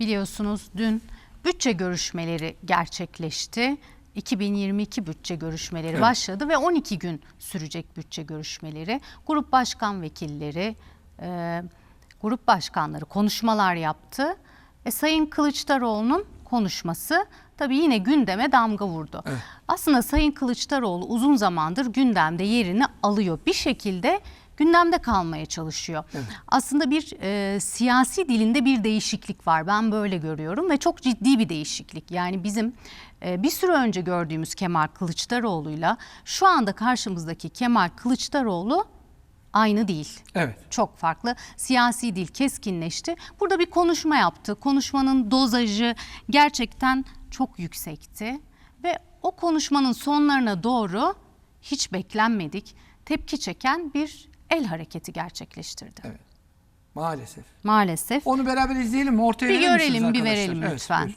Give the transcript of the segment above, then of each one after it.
biliyorsunuz dün bütçe görüşmeleri gerçekleşti. 2022 bütçe görüşmeleri Evet. başladı ve 12 gün sürecek bütçe görüşmeleri. Grup başkan vekilleri, e, grup başkanları konuşmalar yaptı. E, Sayın Kılıçdaroğlu'nun konuşması tabii yine gündeme damga vurdu. Evet. Aslında Sayın Kılıçdaroğlu uzun zamandır gündemde yerini alıyor. Bir şekilde gündemde kalmaya çalışıyor. Aslında bir e, siyasi dilinde bir değişiklik var. Ben böyle görüyorum ve çok ciddi bir değişiklik. Yani bizim e, bir süre önce gördüğümüz Kemal Kılıçdaroğlu'yla şu anda karşımızdaki Kemal Kılıçdaroğlu aynı değil. Evet. Çok farklı. Siyasi dil keskinleşti. Burada bir konuşma yaptı. Konuşmanın dozajı gerçekten çok yüksekti. Ve o konuşmanın sonlarına doğru hiç beklenmedik tepki çeken bir el hareketi gerçekleştirdi. Evet. Maalesef. Maalesef. Onu beraber izleyelim mi? Ortaya Bir görelim, bir arkadaşlar? verelim Evet, lütfen. buyurun.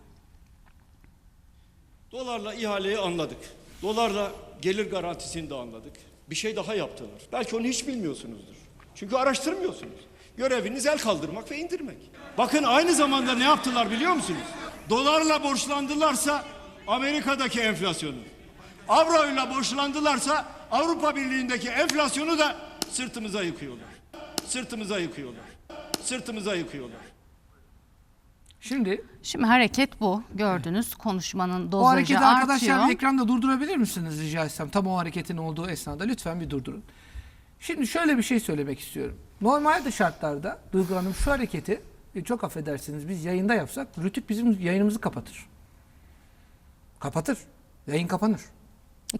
Dolarla ihaleyi anladık. Dolarla gelir garantisini de anladık. Bir şey daha yaptılar. Belki onu hiç bilmiyorsunuzdur. Çünkü araştırmıyorsunuz. Göreviniz el kaldırmak ve indirmek. Bakın aynı zamanda ne yaptılar biliyor musunuz? Dolarla borçlandılarsa Amerika'daki enflasyonu. Avroyla borçlandılarsa Avrupa Birliği'ndeki enflasyonu da sırtımıza yıkıyorlar. Sırtımıza yıkıyorlar. Sırtımıza yıkıyorlar. Şimdi Şimdi hareket bu. Gördünüz konuşmanın o dozajı hareketi artıyor. arkadaşlar bir ekranda durdurabilir misiniz rica etsem? Tam o hareketin olduğu esnada lütfen bir durdurun. Şimdi şöyle bir şey söylemek istiyorum. Normalde şartlarda Duygu Hanım şu hareketi e, çok affedersiniz biz yayında yapsak Rütük bizim yayınımızı kapatır. Kapatır. Yayın kapanır.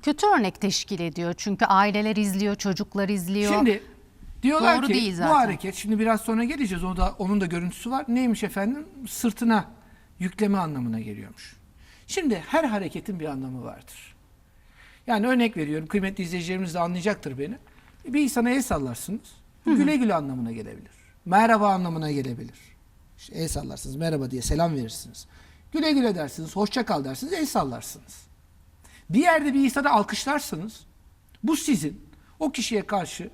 Kötü örnek teşkil ediyor. Çünkü aileler izliyor, çocuklar izliyor. Şimdi diyorlar Doğru ki değil bu zaten. hareket şimdi biraz sonra geleceğiz. O da onun da görüntüsü var. Neymiş efendim? Sırtına yükleme anlamına geliyormuş. Şimdi her hareketin bir anlamı vardır. Yani örnek veriyorum. Kıymetli izleyicilerimiz de anlayacaktır beni. Bir insana el sallarsınız. bu Güle güle anlamına gelebilir. Merhaba anlamına gelebilir. İşte el sallarsınız. Merhaba diye selam verirsiniz. Güle güle dersiniz. Hoşça kal dersiniz. El sallarsınız. Bir yerde bir insana alkışlarsanız bu sizin o kişiye karşı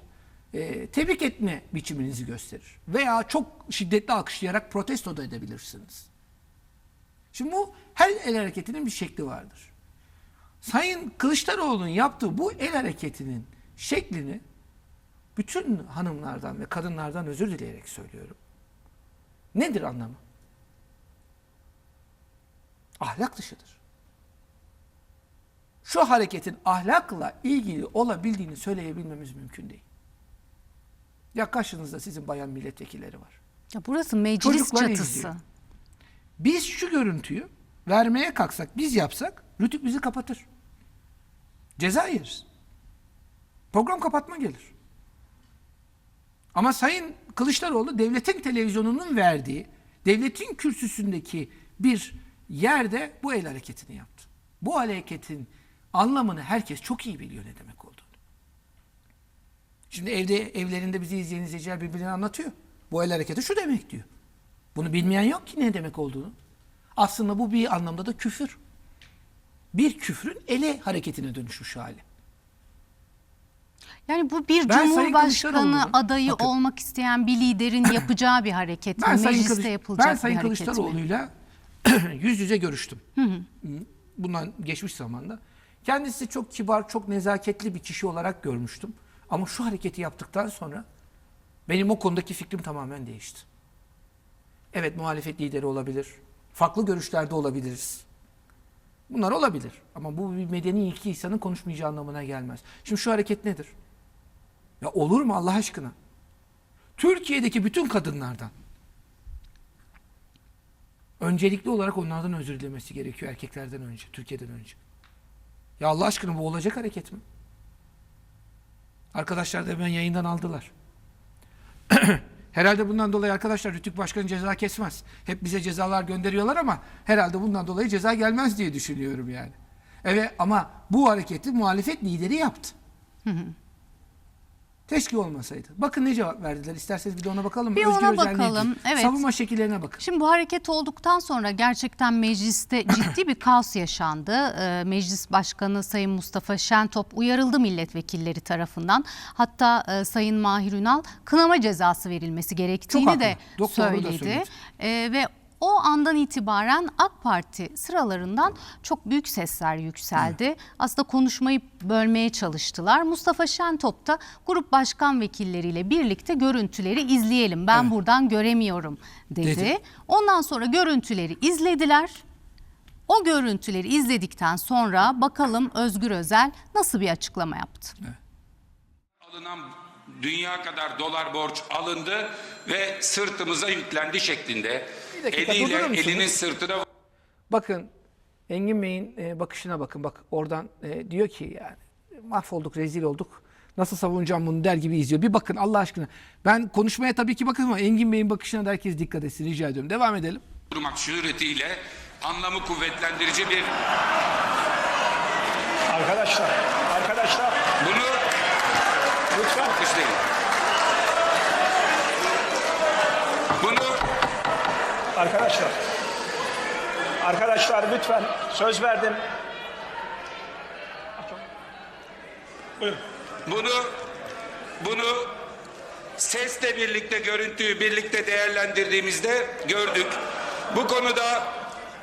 e, tebrik etme biçiminizi gösterir. Veya çok şiddetli alkışlayarak protesto da edebilirsiniz. Şimdi bu her el hareketinin bir şekli vardır. Sayın Kılıçdaroğlu'nun yaptığı bu el hareketinin şeklini bütün hanımlardan ve kadınlardan özür dileyerek söylüyorum. Nedir anlamı? Ahlak dışıdır şu hareketin ahlakla ilgili olabildiğini söyleyebilmemiz mümkün değil. Ya karşınızda sizin bayan milletvekilleri var. Ya burası meclis Çocuklar çatısı. izliyor. Biz şu görüntüyü vermeye kalksak, biz yapsak Rütük bizi kapatır. Ceza yeriz. Program kapatma gelir. Ama Sayın Kılıçdaroğlu devletin televizyonunun verdiği, devletin kürsüsündeki bir yerde bu el hareketini yaptı. Bu hareketin anlamını herkes çok iyi biliyor ne demek olduğunu. Şimdi evde evlerinde bizi izleyen izleyiciler birbirine anlatıyor. Bu el hareketi şu demek diyor. Bunu bilmeyen yok ki ne demek olduğunu. Aslında bu bir anlamda da küfür. Bir küfrün ele hareketine dönüşmüş hali. Yani bu bir Ben cumhurbaşkanı adayı Bakın. olmak isteyen bir liderin yapacağı bir hareket mi? Ben Sayın, Mecliste Kılıç, yapılacak ben Sayın bir hareket mi? Kılıçdaroğlu'yla yüz yüze görüştüm. Bundan geçmiş zamanda. Kendisi çok kibar, çok nezaketli bir kişi olarak görmüştüm. Ama şu hareketi yaptıktan sonra benim o konudaki fikrim tamamen değişti. Evet muhalefet lideri olabilir. Farklı görüşlerde olabiliriz. Bunlar olabilir. Ama bu bir medeni iki insanın konuşmayacağı anlamına gelmez. Şimdi şu hareket nedir? Ya olur mu Allah aşkına? Türkiye'deki bütün kadınlardan öncelikli olarak onlardan özür dilemesi gerekiyor erkeklerden önce, Türkiye'den önce. Ya Allah aşkına bu olacak hareket mi? Arkadaşlar da hemen yayından aldılar. herhalde bundan dolayı arkadaşlar Rütük Başkanı ceza kesmez. Hep bize cezalar gönderiyorlar ama herhalde bundan dolayı ceza gelmez diye düşünüyorum yani. Evet ama bu hareketi muhalefet lideri yaptı. Keşke olmasaydı. Bakın ne cevap verdiler. İsterseniz bir de ona bakalım. Bir Özgür ona bakalım. Evet. Savunma şekillerine bakın. Şimdi bu hareket olduktan sonra gerçekten mecliste ciddi bir kaos yaşandı. Ee, Meclis Başkanı Sayın Mustafa Şentop uyarıldı milletvekilleri tarafından. Hatta e, Sayın Mahir Ünal kınama cezası verilmesi gerektiğini de söyledi. söyledi. Ee, ve o andan itibaren AK Parti sıralarından çok büyük sesler yükseldi. Aslında konuşmayı bölmeye çalıştılar. Mustafa Şentop da grup başkan vekilleriyle birlikte görüntüleri izleyelim. Ben Evet. buradan göremiyorum dedi. Dedi. Ondan sonra görüntüleri izlediler. O görüntüleri izledikten sonra bakalım Özgür Özel nasıl bir açıklama yaptı. alınan dünya kadar dolar borç alındı ve sırtımıza yüklendi şeklinde. Bir dakika, Eliyle durdurur musunuz? elinin sırtına Bakın Engin Bey'in e, bakışına bakın. Bak oradan e, diyor ki yani mahvolduk, rezil olduk. Nasıl savunacağım bunu der gibi izliyor. Bir bakın Allah aşkına. Ben konuşmaya tabii ki bakın ama Engin Bey'in bakışına da herkes dikkat etsin rica ediyorum. Devam edelim. durmak suretiyle anlamı kuvvetlendirici bir Arkadaşlar, arkadaşlar bunu lütfen alkışlayın. Bunu arkadaşlar. Arkadaşlar lütfen söz verdim. Buyurun. Bunu bunu sesle birlikte görüntüyü birlikte değerlendirdiğimizde gördük. Bu konuda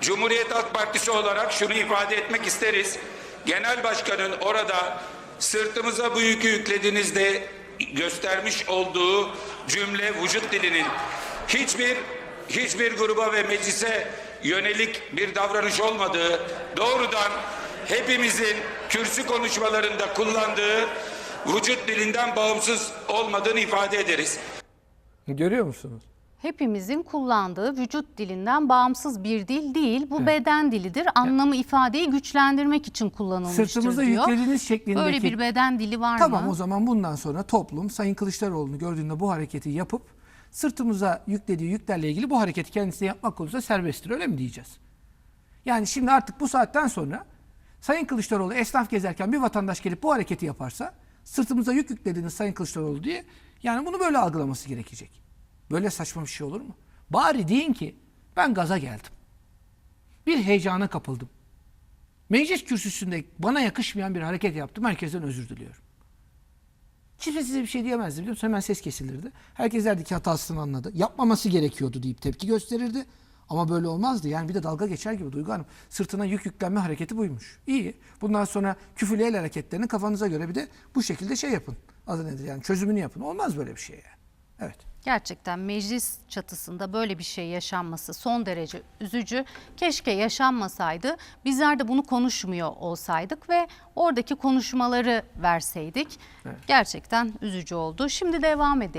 Cumhuriyet Halk Partisi olarak şunu ifade etmek isteriz. Genel Başkan'ın orada sırtımıza bu yükü yüklediğinizde göstermiş olduğu cümle vücut dilinin hiçbir hiçbir gruba ve meclise yönelik bir davranış olmadığı doğrudan hepimizin kürsü konuşmalarında kullandığı vücut dilinden bağımsız olmadığını ifade ederiz. Görüyor musunuz? Hepimizin kullandığı vücut dilinden bağımsız bir dil değil. Bu beden dilidir. Anlamı ifadeyi güçlendirmek için kullanılmıştır Sırtımıza diyor. yüklediğiniz şeklindeki... Böyle bir beden dili var Tamam mı? o zaman bundan sonra toplum Sayın Kılıçdaroğlu'nu gördüğünde bu hareketi yapıp sırtımıza yüklediği yüklerle ilgili bu hareketi kendisine yapmak konusunda serbesttir öyle mi diyeceğiz? Yani şimdi artık bu saatten sonra Sayın Kılıçdaroğlu esnaf gezerken bir vatandaş gelip bu hareketi yaparsa sırtımıza yük yüklediğiniz Sayın Kılıçdaroğlu diye yani bunu böyle algılaması gerekecek. Böyle saçma bir şey olur mu? Bari deyin ki ben gaza geldim. Bir heyecana kapıldım. Meclis kürsüsünde bana yakışmayan bir hareket yaptım. Herkesten özür diliyorum. Kimse size bir şey diyemezdi biliyor musun? Hemen ses kesilirdi. Herkes derdi ki hatasını anladı. Yapmaması gerekiyordu deyip tepki gösterirdi. Ama böyle olmazdı. Yani bir de dalga geçer gibi Duygu Hanım. Sırtına yük yüklenme hareketi buymuş. İyi. Bundan sonra küfürlü el hareketlerini kafanıza göre bir de bu şekilde şey yapın. Adı nedir yani çözümünü yapın. Olmaz böyle bir şey yani. Evet. Gerçekten meclis çatısında böyle bir şey yaşanması son derece üzücü. Keşke yaşanmasaydı. Bizler de bunu konuşmuyor olsaydık ve oradaki konuşmaları verseydik. Gerçekten üzücü oldu. Şimdi devam edelim.